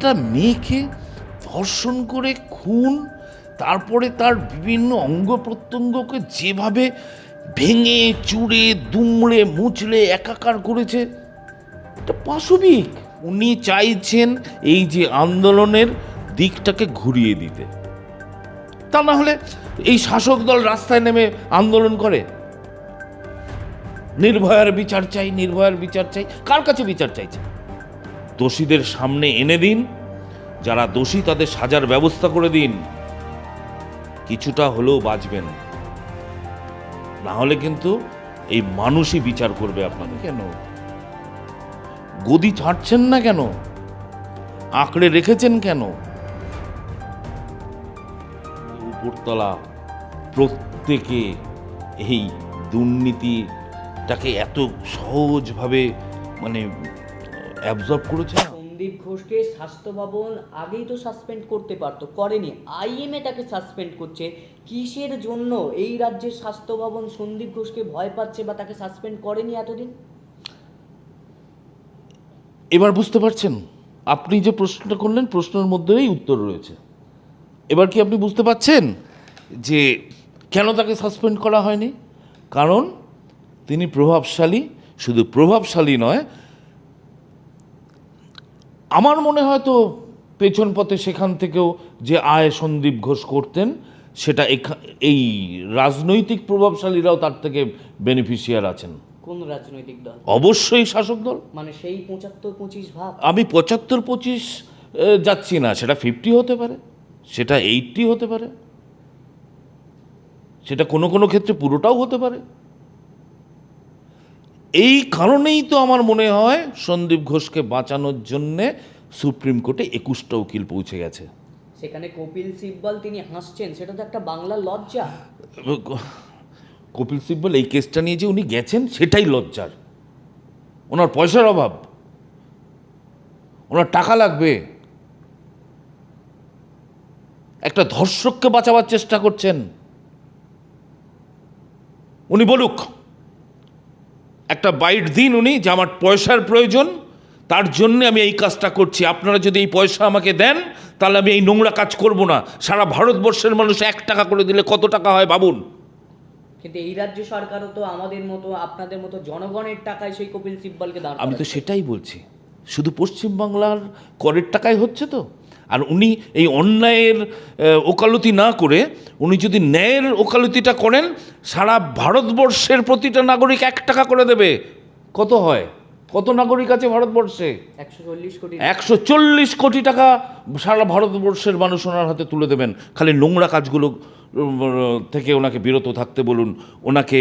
একটা মেয়েকে ধর্ষণ করে খুন, তারপরে তার বিভিন্ন অঙ্গ প্রত্যঙ্গকে যেভাবে ভেঙে চুড়ে দুমড়ে, মুচড়ে, একাকার করেছে, এটা পাশবিক। উনি চাইছেন এই যে আন্দোলনের দিকটাকে ঘুরিয়ে দিতে। তা না হলে এই শাসক দল রাস্তায় নেমে আন্দোলন করে? নির্ভয়ার বিচার চাই, নির্ভয়ার বিচার চাই, কার কাছে বিচার চাইছে? দোষীদের সামনে এনে দিন যারা দোষী তাদের সাজার ব্যবস্থা করে দিন। কিছুটা হলেও বাঁচবেন না। হলে কিন্তু এই মানুষই বিচার করবে আপনাকে কেন? গদি ছাড়ছেন না কেন? আঁকড়ে রেখেছেন কেন? উপরতলা প্রত্যেকে এই দুর্নীতিটাকে এত সহজভাবে মানে অ্যাবজর্ব করেছে না? সন্দীপ ঘোষকে স্বাস্থ্য ভবন আগেই তো সাসপেন্ড করতে পারতো করেনি। আইএমএ তাকে সাসপেন্ড করছে। কিসের জন্য এই রাজ্যের স্বাস্থ্য ভবন সন্দীপ ঘোষকে ভয় পাচ্ছে বা তাকে সাসপেন্ড করেনি এতদিন? এবার বুঝতে পারছেন আপনি যে প্রশ্নটা করলেন প্রশ্নের মধ্যেই উত্তর রয়েছে। এবার কি আপনি বুঝতে পারছেন যে কেন তাকে সাসপেন্ড করা হয়নি? কারণ তিনি প্রভাবশালী শুধু প্রভাবশালী নয় আমার মনে হয় তো পেছন পথে সেখান থেকেও যে আয় সন্দীপ ঘোষ করতেন সেটা এই রাজনৈতিক প্রভাবশালীরাও তার থেকে বেনিফিশিয়ার আছেন। কোন রাজনৈতিক দল? অবশ্যই শাসক দল। মানে সেই পঁচাত্তর পঁচিশ ভাগ? আমি পঁচাত্তর পঁচিশ যাচ্ছি না। সেটা ফিফটি হতে পারে সেটা এইটটি হতে পারে সেটা কোনো কোনো ক্ষেত্রে পুরোটাও হতে পারে। এই কারণেই তো আমার মনে হয় সন্দীপ ঘোষকে বাঁচানোর জন্যে সুপ্রিম কোর্টে একুশটা উকিল পৌঁছে গেছে। সেখানে কপিল সিব্বল তিনি হাসছেন সেটা তো একটা বাংলা লজ্জা। কপিল সিব্বল এই কেসটা নিয়ে যে উনি গেছেন সেটাই লজ্জার। ওনার পয়সার অভাব। ওনার টাকা লাগবে। একটা ধর্ষককে বাঁচাবার চেষ্টা করছেন। উনি বলুক। একটা বাইট দিন উনি যে আমার পয়সার প্রয়োজন তার জন্য আমি এই কাজটা করছি। আপনারা যদি এই পয়সা আমাকে দেন তাহলে আমি এই নোংরা কাজ করব না। সারা ভারতবর্ষের মানুষ এক টাকা করে দিলে কত টাকা হয় ভাবুন? কিন্তু এই রাজ্য সরকারও তো আমাদের মতো আপনাদের মতো জনগণের টাকায় সেই কপিল সিব্বলকে আমি তো সেটাই বলছি। শুধু পশ্চিমবাংলার করের টাকায় হচ্ছে তো? আর উনি এই অন্যায়ের ওকালতি না করে উনি যদি ন্যায়ের ওকালতিটা করেন সারা ভারতবর্ষের প্রতিটা নাগরিক এক টাকা করে দেবে। কত হয়? কত নাগরিক আছে ভারতবর্ষে? একশো চল্লিশ কোটি একশো চল্লিশ কোটি টাকা সারা ভারতবর্ষের মানুষ ওনার হাতে তুলে দেবেন। খালি নোংরা কাজগুলো থেকে ওনাকে বিরত থাকতে বলুন ওনাকে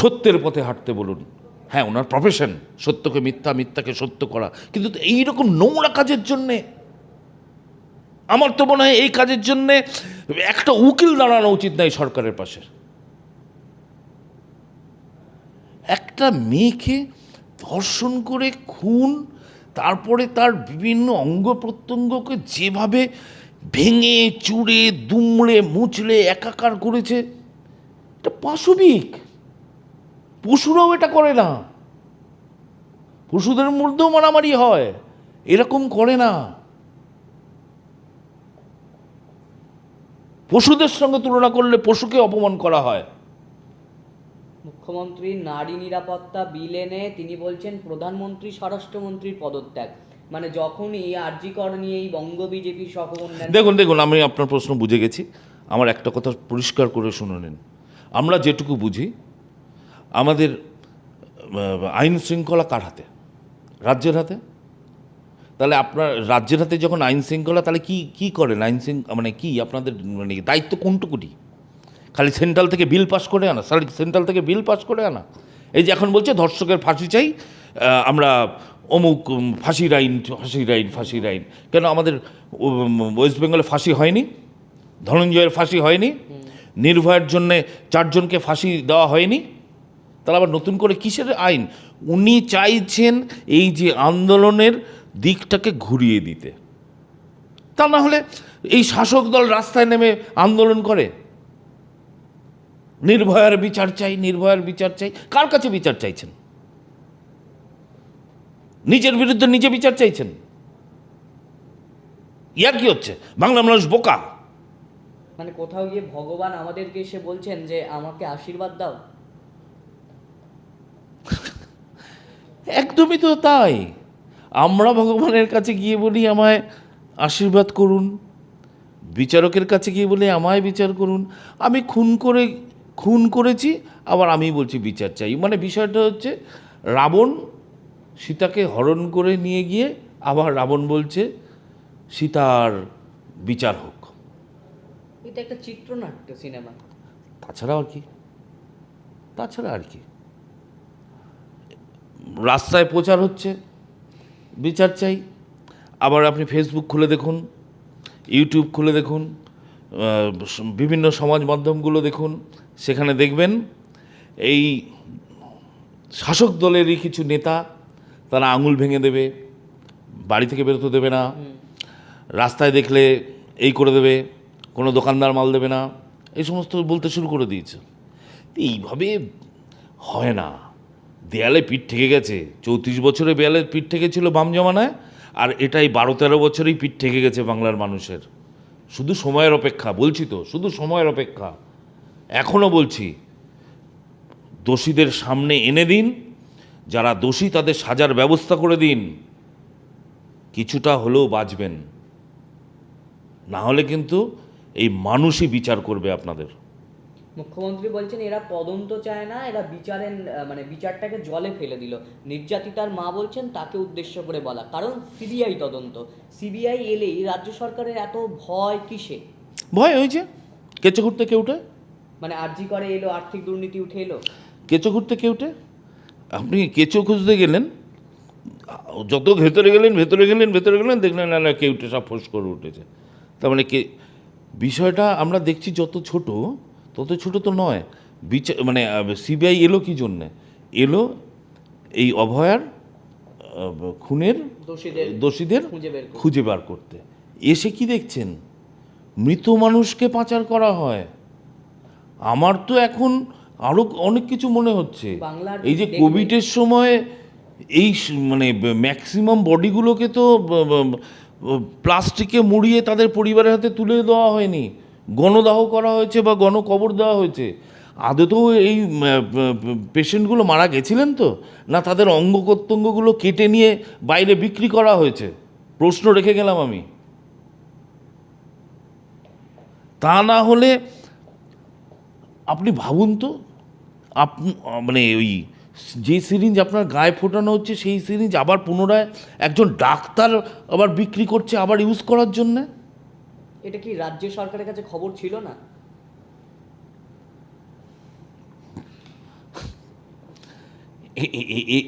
সত্যের পথে হাঁটতে বলুন। হ্যাঁ ওনার প্রফেশন সত্যকে মিথ্যা মিথ্যাকে সত্য করা। কিন্তু এই রকম নোংরা কাজের জন্যে আমার তো মনে হয় এই কাজের জন্যে একটা উকিল দাঁড়ানো উচিত নাই সরকারের পাশে। একটা মেয়েকে ধর্ষণ করে খুন, তারপরে তার বিভিন্ন অঙ্গ প্রত্যঙ্গকে যেভাবে ভেঙে চুড়ে দুমড়ে, মুচড়ে, একাকার করেছে, এটা পাশবিক। পশুরাও এটা করে না। পশুদের মধ্যেও মারামারি হয়। এরকম করে না। পশুদের সঙ্গে তুলনা করলে পশুকে অপমান করা হয়। মুখ্যমন্ত্রী নারী নিরাপত্তা বিল এনে তিনি বলছেন প্রধানমন্ত্রী স্বরাষ্ট্রমন্ত্রীর পদত্যাগ। মানে যখনই আরজি কর নিয়ে এই বঙ্গ বিজেপি সহ দেখুন দেখুন আমি আপনার প্রশ্ন বুঝে গেছি। আমার একটা কথা পরিষ্কার করে শুনে নিন। আমরা যেটুকু বুঝি আমাদের আইন শৃঙ্খলা কার হাতে? রাজ্যের হাতে? তাহলে আপনার রাজ্যের হাতে যখন আইন শৃঙ্খলা তাহলে কি কি করেন? আইন শৃঙ্খলা মানে কি আপনাদের মানে দায়িত্ব কোনটুকুটি? খালি সেন্ট্রাল থেকে বিল পাস করে আনা? সেন্ট্রাল থেকে বিল পাস করে আনা? এই যে এখন বলছে ধর্ষকের ফাঁসি চাই আমরা অমুক ফাঁসির আইন ফাঁসির আইন ফাঁসির আইন। কেন আমাদের ওয়েস্ট বেঙ্গলে ফাঁসি হয়নি? ধনঞ্জয়ের ফাঁসি হয়নি? নির্ভয়ের জন্যে চারজনকে ফাঁসি দেওয়া হয়নি? তাহলে আবার নতুন করে কিসের আইন? উনি চাইছেন এই যে আন্দোলনের দিকটাকে ঘুরিয়ে দিতে। তা না হলে এই শাসক দল রাস্তায় নেমে আন্দোলন করে? নির্ভয়ার বিচার চাই নির্ভয়ার বিচার চাই। কার কাছে বিচার চাইছেন? নিজের বিরুদ্ধে নিজে বিচার চাইছেন? ইয়ার কি হচ্ছে? বাংলা মানুষ বোকা। মানে কোথাও গিয়ে ভগবান আমাদেরকে এসে বলছেন যে আমাকে আশীর্বাদ দাও। একদমই তো তাই। আমরা ভগবানের কাছে গিয়ে বলি আমায় আশীর্বাদ করুন। বিচারকের কাছে গিয়ে বলি আমায় বিচার করুন। আমি খুন করে খুন করেছি আবার আমি বলছি বিচার চাই। মানে বিষয়টা হচ্ছে রাবণ সীতাকে হরণ করে নিয়ে গিয়ে আবার রাবণ বলছে সীতার বিচার হোক। এটা একটা চিত্রনাট্য সিনেমা। তাছাড়া আর কি? তাছাড়া আর কি? রাস্তায় প্রচার হচ্ছে। বিচার চাই। আবার আপনি ফেসবুক খুলে দেখুন ইউটিউব খুলে দেখুন বিভিন্ন সমাজ মাধ্যমগুলো দেখুন সেখানে দেখবেন এই শাসক দলেরই কিছু নেতা তারা আঙুল ভেঙে দেবে বাড়ি থেকে বেরোতে দেবে না রাস্তায় দেখলে এই করে দেবে কোনো দোকানদার মাল দেবে না এই সমস্ত বলতে শুরু করে দিয়েছে। এইভাবে হয় না। দেয়ালে পিঠ ঠেকে গেছে। চৌত্রিশ বছরে দেয়ালে পিঠ ঠেকেছিল বাম জমানায়, আর এটাই বারো তেরো বছরেই পিঠ ঠেকে গেছে বাংলার মানুষের। শুধু সময়ের অপেক্ষা, বলছি তো, শুধু সময়ের অপেক্ষা। এখনও বলছি, দোষীদের সামনে এনে দিন, যারা দোষী তাদের সাজার ব্যবস্থা করে দিন। কিছুটা হলেও বাঁচবেন। না হলে কিন্তু এই মানুষই বিচার করবে আপনাদের। মুখ্যমন্ত্রী বলছেন এরা তদন্ত চায় না এরা বিচারের মানে বিচারটাকে জলে ফেলে দিল। নির্যাতিতার মা বলছেন তাকে উদ্দেশ্য করে বলা। কারণ সিবিআই তদন্ত। সিবিআই এলেই রাজ্য সরকারের এত ভয় কিসে? ভয় হয়েছে কেঁচো ঘুরতে কেউ উঠে? মানে আরজি করে এলো আর্থিক দুর্নীতি উঠে এলো? কেঁচো ঘুরতে কেউ উঠে? আপনি কেঁচো খুঁজতে গেলেন যত ভেতরে গেলেন ভেতরে গেলেন ভেতরে গেলেন দেখলেন না না কেউ উঠে সব ফোঁস করে উঠেছে। তার মানে কে বিষয়টা আমরা দেখছি যত ছোট তত ছোট তো নয়। বিচার মানে সিবিআই এলো কি জন্যে? এলো এই অভয়ার খুনের দোষীদের খুঁজে বের করতে। এসে কি দেখছেন? মৃত মানুষকে পাচার করা হয়। আমার তো এখন আরও অনেক কিছু মনে হচ্ছে। এই যে কোভিডের সময় এই মানে ম্যাক্সিমাম বডিগুলোকে তো প্লাস্টিকে মুড়িয়ে তাদের পরিবারের হাতে তুলে দেওয়া হয়নি। গণদাহ করা হয়েছে বা গণকবর দেওয়া হয়েছে, আদতেও এই পেশেন্টগুলো মারা গেছিলেন তো? না তাদের অঙ্গ প্রত্যঙ্গগুলো কেটে নিয়ে বাইরে বিক্রি করা হয়েছে? প্রশ্ন রেখে গেলাম আমি। তা না হলে আপনি ভাবুন তো, আপ মানে ওই যে সিরিঞ্জ আপনার গায়ে ফোটানো হচ্ছে, সেই সিরিঞ্জ আবার পুনরায় একজন ডাক্তার আবার বিক্রি করছে আবার ইউজ করার জন্যে? এটা কি রাজ্য সরকারের কাছে খবর ছিল না?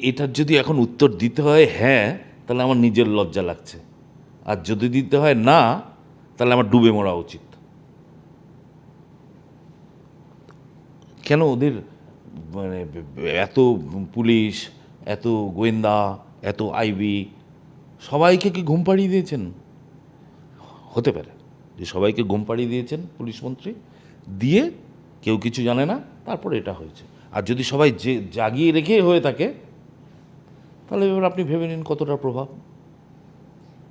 এটার যদি এখন উত্তর দিতে হয় হ্যাঁ তাহলে আমার নিজের লজ্জা লাগছে। আর যদি দিতে হয় না, তাহলে আমার ডুবে মরা উচিত। কেন ওদের মানে এত পুলিশ, এত গোয়েন্দা, এত আইবি, সবাইকে কি ঘুম পাড়িয়ে দিয়েছেন? হতে পারে। যে সবাইকে ঘুম পাড়িয়ে দিয়েছেন পুলিশ মন্ত্রী দিয়ে কেউ কিছু জানে না তারপর এটা হয়েছে। আর যদি সবাই যে জাগিয়ে রেখে হয়ে থাকে তাহলে এবার আপনি ভেবে নিন কতটা প্রভাব।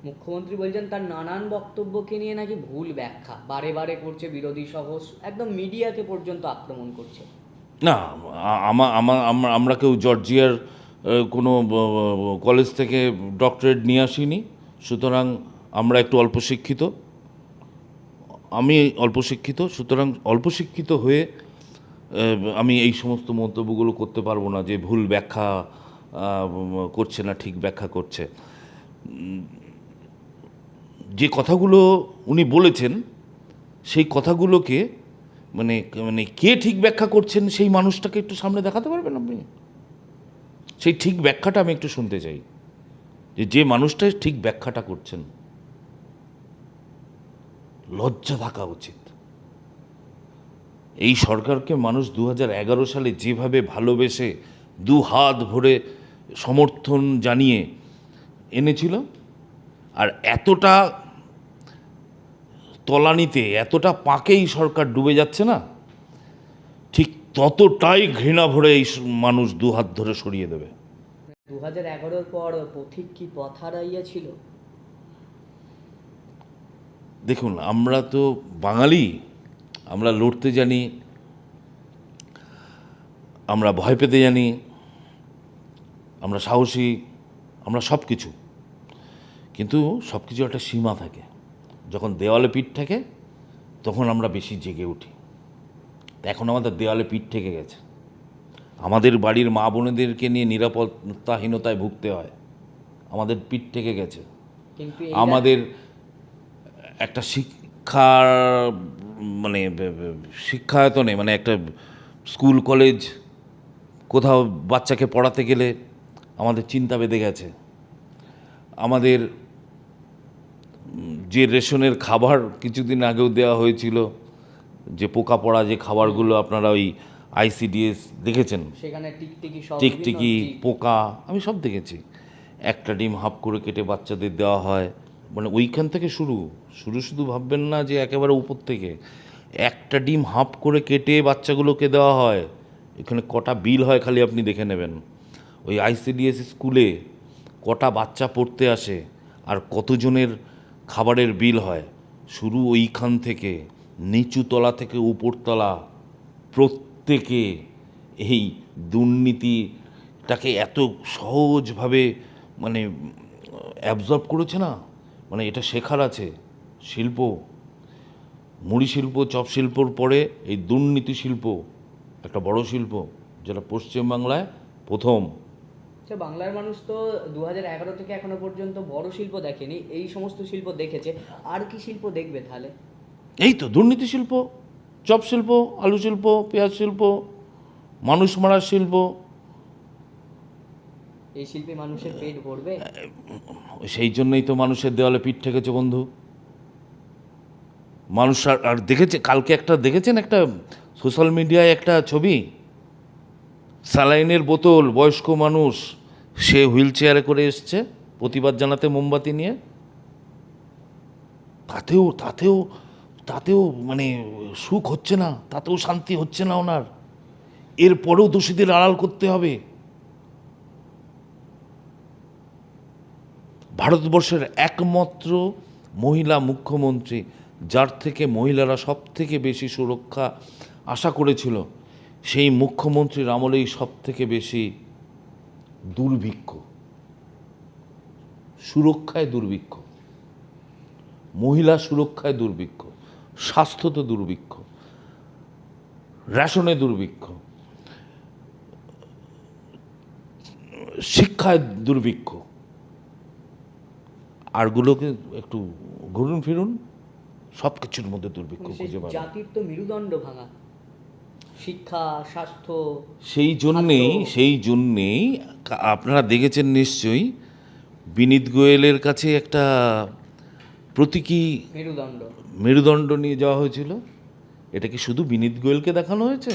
মুখ্যমন্ত্রী বলছেন তার নানান বক্তব্যকে নিয়ে নাকি ভুল ব্যাখ্যা। বারে বারে করছে বিরোধী সহ একদম মিডিয়াকে পর্যন্ত আক্রমণ করছে। না আমরা আমরা কেউ জর্জিয়ার কোনো কলেজ থেকে ডক্টরেট নিয়ে আসিনি। সুতরাং আমরা একটু অল্প শিক্ষিত। আমি অল্প শিক্ষিত, সুতরাং অল্প শিক্ষিত হয়ে আমি এই সমস্ত মন্তব্যগুলো করতে পারব না যে ভুল ব্যাখ্যা করছে না, ঠিক ব্যাখ্যা করছে। যে কথাগুলো উনি বলেছেন, সেই কথাগুলোকে মানে মানে কে ঠিক ব্যাখ্যা করছেন সেই মানুষটাকে একটু সামনে দেখাতে পারবেন আপনি? সেই ঠিক ব্যাখ্যাটা আমি একটু শুনতে চাই। যে যে মানুষটা ঠিক ব্যাখ্যাটা করছেন। লজ্জা থাকা উচিত। এই সরকারকে মানুষ দু সালে যেভাবে ভালোবেসে দু হাত ভরে সমর্থন জানিয়ে এনেছিল, আর এতটা তলানিতে, এতটা পাকেই সরকার ডুবে যাচ্ছে না, ঠিক ততটাই ঘৃণা ভরে এই মানুষ দু হাত ধরে সরিয়ে দেবে। দু হাজার পর পথিক কি পথ হারাইয়া ছিল? দেখুন আমরা তো বাঙালি আমরা লড়তে জানি আমরা ভয় পেতে জানি আমরা সাহসী আমরা সব কিছু কিন্তু সব কিছু একটা সীমা থাকে। যখন দেওয়ালে পিঠ থাকে তখন আমরা বেশি জেগে উঠি। এখন আমাদের দেওয়ালে পিঠ থেকে গেছে। আমাদের বাড়ির মা বোনেদেরকে নিয়ে নিরাপত্তাহীনতায় ভুগতে হয়। আমাদের পিঠ থেকে গেছে। আমাদের একটা শিক্ষার মানে শিক্ষায়তনে মানে একটা স্কুল কলেজ কোথাও বাচ্চাকে পড়াতে গেলে আমাদের চিন্তা বেঁধে গেছে। আমাদের যে রেশনের খাবার কিছুদিন আগেও দেওয়া হয়েছিল যে পোকা পড়া যে খাবারগুলো আপনারা ওই আইসিডিএস দেখেছেন? সেখানে টিকটিকি টিকটিকি পোকা আমি সব দেখেছি। একটা ডিম হাফ করে কেটে বাচ্চাদের দেওয়া হয়। মানে ওইখান থেকে শুরু। শুরু শুধু ভাববেন না যে একেবারে উপর থেকে। একটা ডিম হাফ করে কেটে বাচ্চাগুলোকে দেওয়া হয়। এখানে কটা বিল হয় খালি আপনি দেখে নেবেন। ওই আইসিডিএস স্কুলে কটা বাচ্চা পড়তে আসে আর কতজনের খাবারের বিল হয়। শুরু ওইখান থেকে, নিচু তলা থেকে উপরতলা প্রত্যেকে এই দুর্নীতিটাকে এত সহজভাবে মানে অ্যাবজর্ব করেছে না? মানে এটা শেখার আছে শিল্প। মুড়ি শিল্প চপ শিল্পর পরে এই দুর্নীতি শিল্প একটা বড় শিল্প যেটা পশ্চিমবাংলায় প্রথম। আচ্ছা বাংলার মানুষ তো দু এগারো থেকে এখনও পর্যন্ত বড় শিল্প দেখেনি এই সমস্ত শিল্প দেখেছে। আর কি শিল্প দেখবে তাহলে? এই তো দুর্নীতি শিল্প চপ শিল্প আলু শিল্প পেঁয়াজ শিল্প মানুষ মারার শিল্প এই শিল্পে মানুষের পেট ভরবে? সেই জন্যই তো মানুষের দেওয়ালে পিঠ ঠেকেছে বন্ধু। মানুষ আর আর দেখেছে, কালকে একটা দেখেছেন একটা সোশ্যাল মিডিয়ায় একটা ছবি? স্যালাইনের বোতল, বয়স্ক মানুষ, সে হুইল চেয়ারে করে এসছে, প্রতিবাদ জানাতে মোমবাতি নিয়ে। তাতেও তাতেও তাতেও মানে সুখ হচ্ছে না, তাতেও শান্তি হচ্ছে না ওনার। এরপরেও দোষীদের আড়াল করতে হবে। ভারতবর্ষের একমাত্র মহিলা মুখ্যমন্ত্রী, যার থেকে মহিলারা সব থেকে বেশি সুরক্ষা আশা করেছিল, সেই মুখ্যমন্ত্রীর আমলেই সব থেকে বেশি দুর্ভিক্ষ। সুরক্ষায় দুর্ভিক্ষ। মহিলা সুরক্ষায় দুর্ভিক্ষ। স্বাস্থ্যতে দুর্ভিক্ষ। রেশনে দুর্ভিক্ষ। শিক্ষায় দুর্ভিক্ষ। আরগুলোকে একটু ঘুরুন ফিরুন সব কিছুর মধ্যে দুর্ভিক্ষ খুঁজে পাবেন। জাতির তো মেরুদণ্ড ভাঙা। শিক্ষা স্বাস্থ্য সেই জন্যেই সেই জন্যেই আপনারা দেখেছেন নিশ্চয়ই বিনীত গোয়েলের কাছে একটা প্রতীকী মেরুদণ্ড। মেরুদণ্ড নিয়ে যাওয়া হয়েছিল। এটা কি শুধু বিনীত গোয়েলকে দেখানো হয়েছে?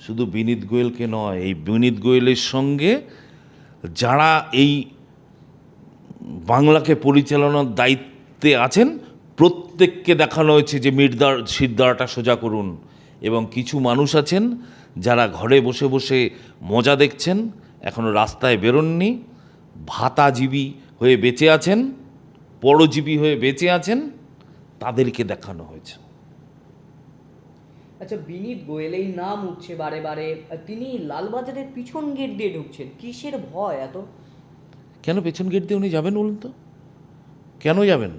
শুধু বিনীত গোয়েলকে নয় এই বিনীত গোয়েলের সঙ্গে যারা এই বাংলাকে পরিচালনার দায়িত্বে আছেন, প্রত্যেককে দেখানো হয়েছে যে মির্দার সিদ্ধারাটা সোজা করুন। এবং কিছু মানুষ আছেন যারা ঘরে বসে বসে মজা দেখছেন এখনও রাস্তায় বেরোননি, ভাতাজীবী হয়ে বেঁচে আছেন, পরজীবী হয়ে বেঁচে আছেন, তাদেরকে দেখানো হয়েছে। আচ্ছা বিনীত গোয়েল এই নাম উঠছে বারে বারে। তিনি লালবাজারের পিছন গেট দিয়ে ঢুকছেন। কিসের ভয় এত? কেন পেছন গেট দিয়ে উনি যাবেন বলুন তো? কেন যাবেন?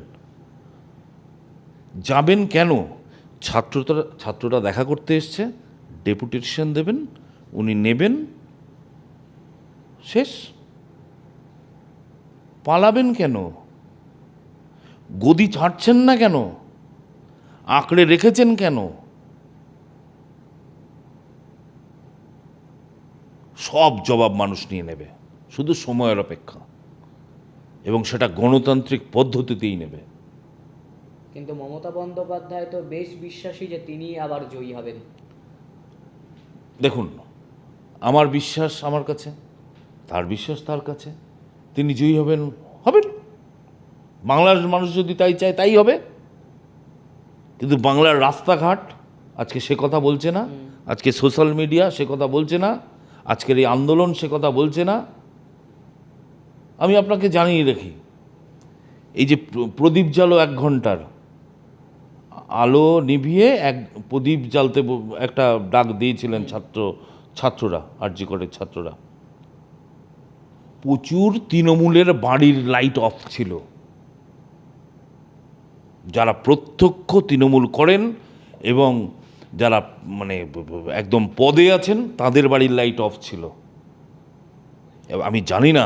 যাবেন কেন? ছাত্ররা ছাত্ররা দেখা করতে এসছে, ডেপুটেশন দেবেন, উনি নেবেন, শেষ। পালাবেন কেন? গদি ছাড়ছেন না কেন? আঁকড়ে রেখেছেন কেন? সব জবাব মানুষ নিয়ে নেবে, শুধু সময়ের অপেক্ষা। এবং সেটা গণতান্ত্রিক পদ্ধতিতেই নেবে। কিন্তু মমতা বন্দ্যোপাধ্যায় তো বেশ বিশ্বাসী যে তিনি আবার জয়ী হবেন। দেখুন আমার বিশ্বাস আমার কাছে তার বিশ্বাস তার কাছে তিনি জয়ী হবেন হবেন। বাংলার মানুষ যদি তাই চায় তাই হবে। কিন্তু বাংলার রাস্তাঘাট আজকে সে কথা বলছে না আজকে সোশ্যাল মিডিয়া সে কথা বলছে না আজকের এই আন্দোলন সে কথা বলছে না আমি আপনাকে জানিয়ে রাখি, এই যে প্রদীপ জ্বালো এক ঘণ্টার, আলো নিভিয়ে এক, প্রদীপ জ্বালতে একটা ডাক দিয়েছিলেন ছাত্র, ছাত্ররা আরজি করের ছাত্ররা। প্রচুর তৃণমূলের বাড়ির লাইট অফ ছিল। যারা প্রত্যক্ষ তৃণমূল করেন এবং যারা মানে একদম পদে আছেন, তাদের বাড়ির লাইট অফ ছিল। আমি জানি না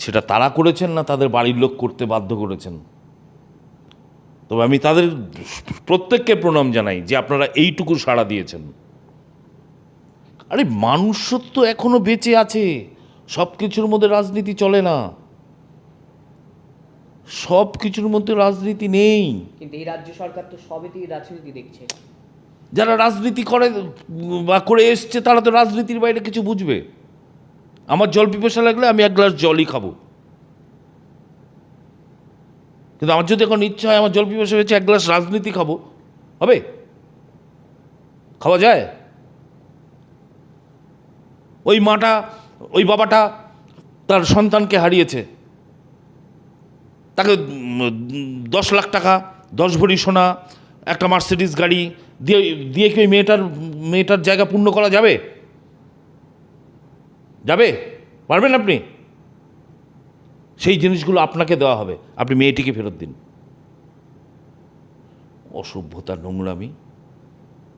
সেটা তারা করেছেন না তাদের বাড়ির লোক করতে বাধ্য করেছেন? তবে আমি তাদের প্রত্যেককে প্রণাম জানাই যে আপনারা এইটুকু সাড়া দিয়েছেন। আরে মানুষত্ব এখনও বেঁচে আছে। সব কিছুর মধ্যে রাজনীতি চলে না। সব কিছুর মধ্যে রাজনীতি নেই। কিন্তু এই রাজ্য সরকার তো সবেতেই রাজনীতি দেখছে। যারা রাজনীতি করে বা করে এসছে তারা তো রাজনীতির বাইরে কিছু বুঝবে। আমার জল পিপাসা লাগলে আমি এক গ্লাস জলই খাব। কিন্তু আমার যদি এখন ইচ্ছা হয় আমার জল পিপাসা হয়েছে, এক গ্লাস রাজনীতি খাব। হবে? খাওয়া যায়? ওই মাটা, ওই বাবাটা তার সন্তানকে হারিয়েছে। তাকে দশ লাখ টাকা, দশ ভরি সোনা, একটা মার্সিডিস গাড়ি দিয়ে দিয়ে কি ওই মেয়েটার মেয়েটার জায়গা পূর্ণ করা যাবে? যাবে? পারবেন আপনি? সেই জিনিসগুলো আপনাকে দেওয়া হবে। আপনি মেয়েটিকে ফেরত দিন। অসভ্যতা নোংরামি।